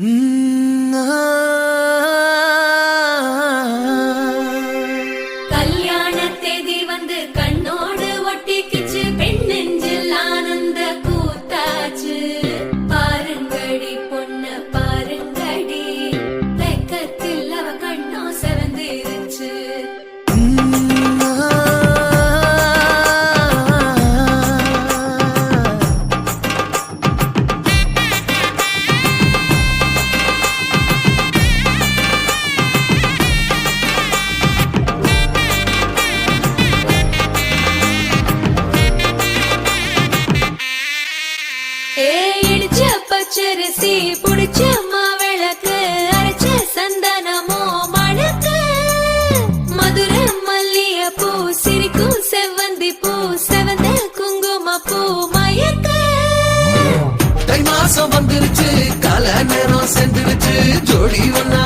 Mm-hmm. புடிச்ச மாவிளக்கு அரைச்ச சந்தனமோ மணக்கு. மதுர மல்லிய பூ சிரிக்கும் செவ்வந்தி பூ செவந்த குங்கும பூ மயக்க. தை மாசம் வந்துருச்சு கல நேரம் சென்றுருச்சு ஜோடி ஒன்னா